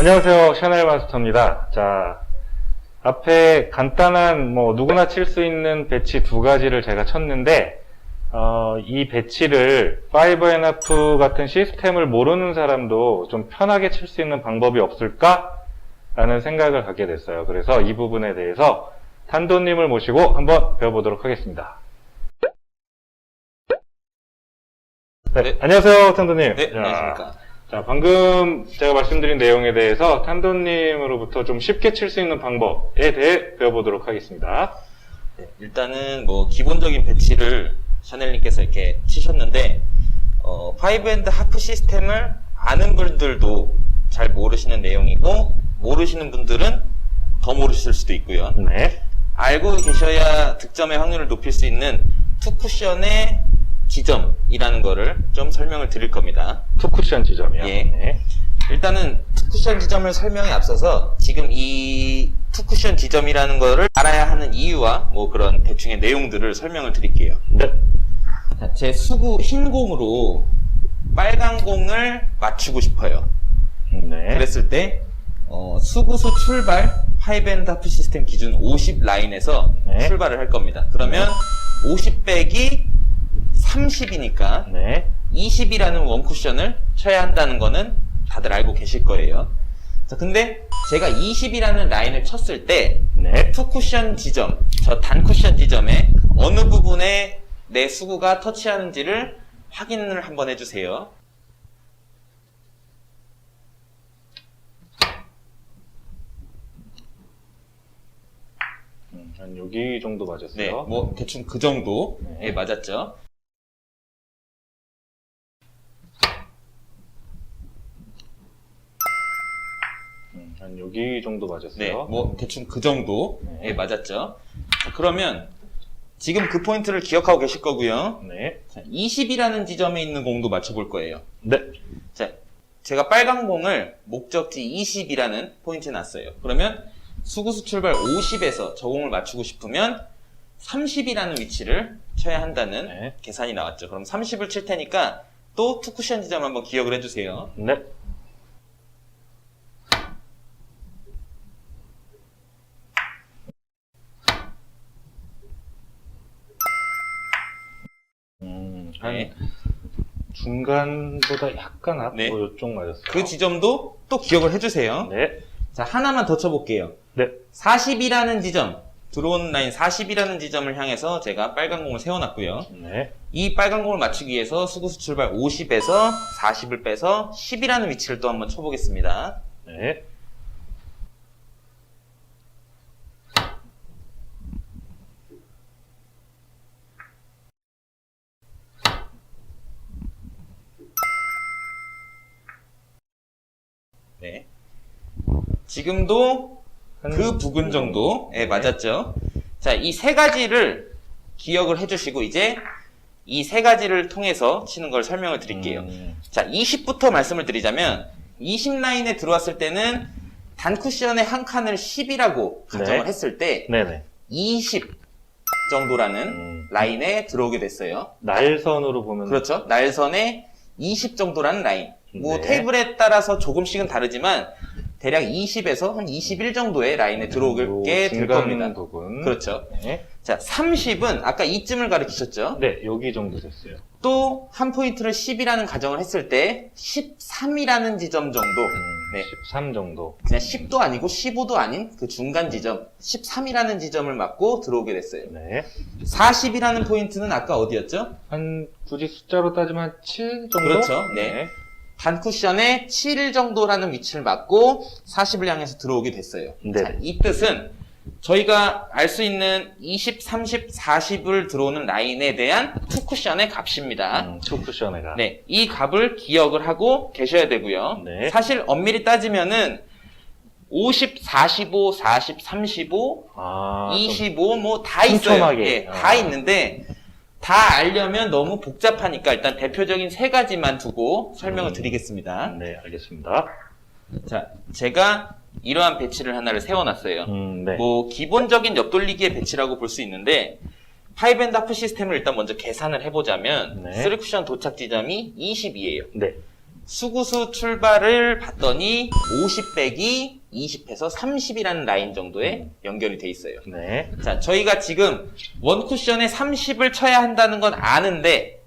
안녕하세요. 샤넬 마스터입니다. 자, 앞에 간단한 뭐 누구나 칠 수 있는 배치 두 가지를 제가 쳤는데 어, 이 배치를 5NF 같은 시스템을 모르는 사람도 좀 편하게 칠 수 있는 방법이 없을까? 라는 생각을 갖게 됐어요. 그래서 이 부분에 대해서 탄도님을 모시고 한번 배워보도록 하겠습니다. 네, 네. 안녕하세요, 탄도님. 네, 자, 안녕하십니까. 자, 방금 제가 말씀드린 내용에 대해서 탄도님으로부터 좀 쉽게 칠 수 있는 방법에 대해 배워보도록 하겠습니다. 네, 일단은 뭐 기본적인 배치를 샤넬님께서 이렇게 치셨는데 어, 파이브핸드 하프 시스템을 아는 분들도 잘 모르시는 내용이고 모르시는 분들은 더 모르실 수도 있고요. 네. 알고 계셔야 득점의 확률을 높일 수 있는 투 쿠션의 지점이라는 거를 좀 설명을 드릴 겁니다. 투쿠션 지점이요. 예. 네. 일단은 투쿠션 지점을 설명에 앞서서 지금 이 투쿠션 지점이라는 거를 알아야 하는 이유와 뭐 그런 대충의 내용들을 설명을 드릴게요. 네. 자, 제 수구 흰 공으로 빨간 공을 맞추고 싶어요. 네. 그랬을 때 어, 수구수 출발 하이밴드 하프 시스템 기준 50 라인에서 네. 출발을 할 겁니다. 그러면 50 빼기 30이니까 네. 20이라는 원쿠션을 쳐야 한다는 거는 다들 알고 계실 거예요. 자, 근데 제가 20이라는 라인을 쳤을 때 네. 투쿠션 지점, 저 단쿠션 지점에 어느 부분에 내 수구가 터치하는지를 확인을 한번 해주세요. 음, 한 여기 정도 맞았어요. 네, 뭐 대충 그 정도에 네. 맞았죠. 음, 한 여기 정도 맞았어요. 네, 뭐 대충 그 정도에 네. 맞았죠. 자, 그러면 지금 그 포인트를 기억하고 계실 거고요. 네. 자, 20이라는 지점에 있는 공도 맞춰볼 거예요. 네. 자, 제가 빨간 공을 목적지 20이라는 포인트에 놨어요. 그러면 수구수 출발 50에서 저 공을 맞추고 싶으면 30이라는 위치를 쳐야 한다는 네. 계산이 나왔죠. 그럼 30을 칠 테니까 또 투쿠션 지점 한번 기억을 해주세요. 네. 음, 한 네. 중간보다 약간 앞, 네. 뭐 이쪽 맞았어요. 그 지점도 또 기억을 해주세요. 네. 자, 하나만 더 쳐볼게요. 네. 40이라는 지점, 들어온 라인 40이라는 지점을 향해서 제가 빨간 공을 세워놨고요. 네. 이 빨간 공을 맞추기 위해서 수구수 출발 50에서 40을 빼서 10이라는 위치를 또 한번 쳐보겠습니다. 네. 네. 지금도 한- 그 부근 정도에 맞았죠. 자, 이 세 가지를 기억을 해주시고 이제 이 세 가지를 통해서 치는 걸 설명을 드릴게요. 음, 자, 20부터 말씀을 드리자면 20 라인에 들어왔을 때는 단쿠션의 한 칸을 10이라고 가정을 네. 했을 때 네네. 20 정도라는 음, 라인에 들어오게 됐어요. 날선으로 보면 그렇죠. 날선에 20 정도라는 라인. 뭐 네. 테이블에 따라서 조금씩은 다르지만 대략 20에서 한 21 정도의 라인에 들어오게 요될 겁니다. 부분. 그렇죠. 네. 자, 30은 아까 이쯤을 가르치셨죠? 네, 여기 정도 됐어요. 또 한 포인트를 10이라는 가정을 했을 때 13이라는 지점 정도. 음, 네. 13 정도. 그냥 10도 아니고 15도 아닌 그 중간 지점 13이라는 지점을 맞고 들어오게 됐어요. 네. 40이라는 포인트는 아까 어디였죠? 한 굳이 숫자로 따지면 한 7 정도? 그렇죠. 네. 단쿠션에 7 정도라는 위치를 맞고 40을 향해서 들어오게 됐어요. 네. 자, 이 뜻은 저희가 알 수 있는 20, 30, 40을 들어오는 라인에 대한 투 쿠션의 값입니다. 음, 투쿠션에가. 네, 이 값을 기억을 하고 계셔야 되고요. 네. 사실 엄밀히 따지면은 50, 45, 40, 35, 아, 좀25 뭐 다 있어요. 촘촘하게. 예, 아. 다 있는데 다 알려면 너무 복잡하니까 일단 대표적인 세 가지만 두고 설명을 음. 드리겠습니다. 네, 알겠습니다. 자, 제가 이러한 배치를 하나를 세워놨어요. 음, 네. 뭐 기본적인 옆돌리기의 배치라고 볼 수 있는데 파이밴드 하프 시스템을 일단 먼저 계산을 해보자면 네. 쓰리 쿠션 도착 지점이 20이에요. 네. 수구수 출발을 봤더니 50 빼기 20해서 30이라는 라인 정도에 연결이 돼 있어요. 네. 자, 저희가 지금 원 쿠션에 30을 쳐야 한다는 건 아는데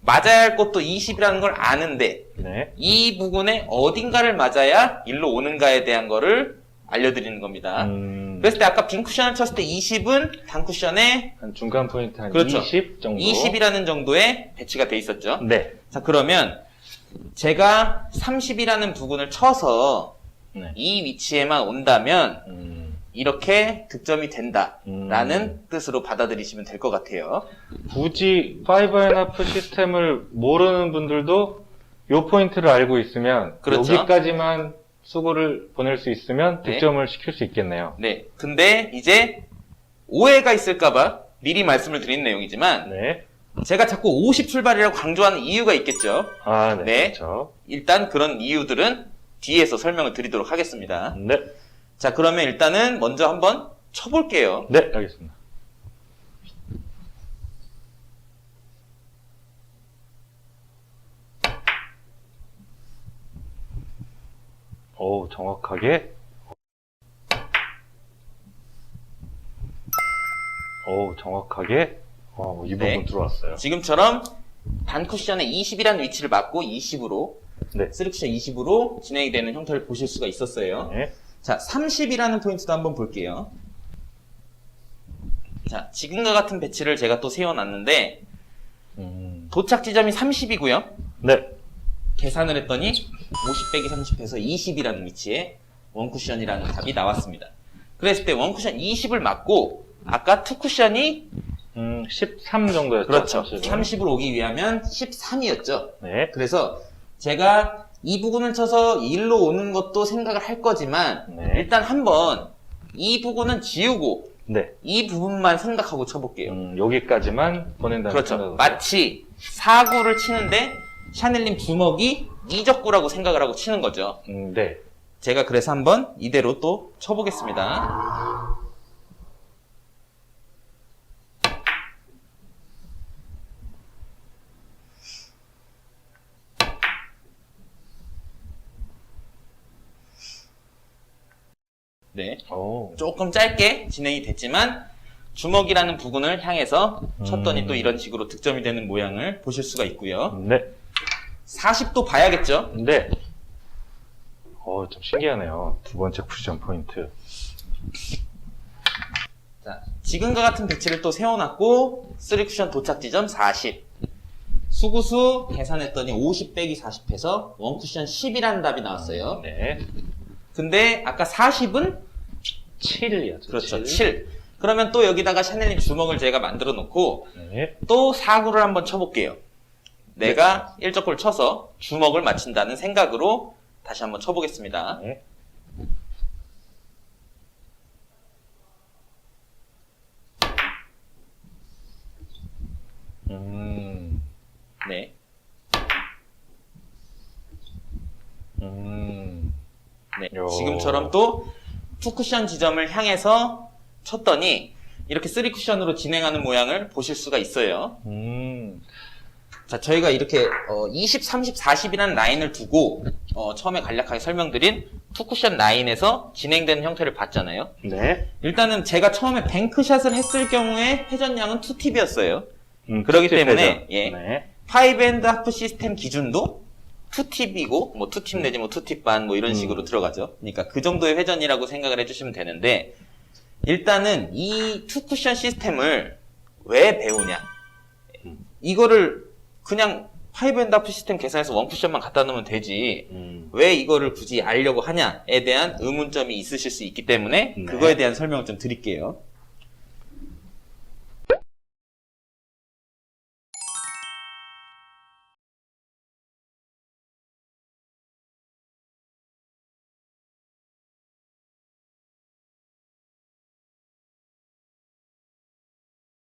맞아야 할 것도 20이라는 걸 아는데 네. 이 부분에 어딘가를 맞아야 일로 오는가에 대한 거를 알려드리는 겁니다. 음, 그랬을 때 아까 빈 쿠션을 쳤을 때 20은 단 쿠션에 한 중간 포인트 한 그렇죠. 20 정도. 20이라는 정도의 배치가 돼 있었죠. 네. 자, 그러면 제가 30이라는 부분을 쳐서 네. 이 위치에만 온다면 음, 이렇게 득점이 된다라는 음. 뜻으로 받아들이시면 될 것 같아요. 굳이 5&F 시스템을 모르는 분들도 요 포인트를 알고 있으면 그렇죠. 여기까지만 수고를 보낼 수 있으면 네. 득점을 시킬 수 있겠네요. 네. 근데 이제 오해가 있을까봐 미리 말씀을 드린 내용이지만 네. 제가 자꾸 50 출발이라고 강조하는 이유가 있겠죠. 아, 네. 네. 그렇죠. 일단 그런 이유들은 뒤에서 설명을 드리도록 하겠습니다. 네. 자, 그러면 일단은 먼저 한번 쳐볼게요. 네, 알겠습니다. 오, 정확하게. 오, 정확하게. 어, 이 부분 네. 들어왔어요. 지금처럼 단 쿠션에 20이라는 위치를 맞고 20으로 네. 3쿠션 20으로 진행이 되는 형태를 보실 수가 있었어요. 네. 자, 30이라는 포인트도 한번 볼게요. 자, 지금과 같은 배치를 제가 또 세워놨는데 음, 도착 지점이 30이고요. 네. 계산을 했더니 50 빼기 30해서 20이라는 위치에 원쿠션이라는 답이 나왔습니다. 그랬을 때 원쿠션 20을 맞고 아까 투쿠션이 음, 13 정도였죠. 그렇죠. 30은. 30으로 오기 위하면 13이었죠. 네. 그래서 제가 이 부분을 쳐서 일로 오는 것도 생각을 할 거지만 네. 일단 한번 이 부분은 지우고 네. 이 부분만 생각하고 쳐볼게요. 음, 여기까지만 보낸다는 그렇죠. 생각으로. 마치 사구를 치는데 샤넬님 주먹이 이적구라고 생각을 하고 치는 거죠. 음, 네. 제가 그래서 한번 이대로 또 쳐보겠습니다. 네. 오. 조금 짧게 진행이 됐지만 주먹이라는 부분을 향해서 쳤더니 음. 또 이런 식으로 득점이 되는 모양을 보실 수가 있고요. 네. 40도 봐야겠죠? 네. 어, 좀 신기하네요. 두 번째 쿠션 포인트. 자, 지금과 같은 배치를 또 세워놨고 3쿠션 도착 지점 40 수구수 계산했더니 50 빼기 40 해서 원쿠션 10이라는 답이 나왔어요. 네. 근데 아까 40은 7이었죠. 그렇죠 7 그러면 또 여기다가 샤넬님 주먹을 제가 만들어 놓고 네. 또 사구를 한번 쳐볼게요. 내가 일적골 쳐서 주먹을 맞춘다는 생각으로 다시 한번 쳐보겠습니다. 네. 음. 네. 음. 네. 요. 지금처럼 또 투쿠션 지점을 향해서 쳤더니 이렇게 3쿠션으로 진행하는 모양을 보실 수가 있어요. 음. 자, 저희가 이렇게 어, 20, 30, 40이라는 라인을 두고 어, 처음에 간략하게 설명드린 투쿠션 라인에서 진행되는 형태를 봤잖아요. 네. 일단은 제가 처음에 뱅크샷을 했을 경우에 회전량은 2팁이었어요. 음, 투팁 때문에. 예. 네. 5앤드 하프 시스템 기준도 2팁이고 뭐 2팁 내지 뭐 2팁 반뭐 이런 음. 식으로 들어가죠. 그러니까 그 정도의 회전이라고 생각을 해주시면 되는데 일단은 이 투쿠션 시스템을 왜 배우냐? 음. 이거를 그냥 5앤드 하프 시스템 계산해서 원쿠션만 갖다 놓으면 되지. 음. 왜 이거를 굳이 알려고 하냐에 대한 의문점이 있으실 수 있기 때문에 네. 그거에 대한 설명을 좀 드릴게요.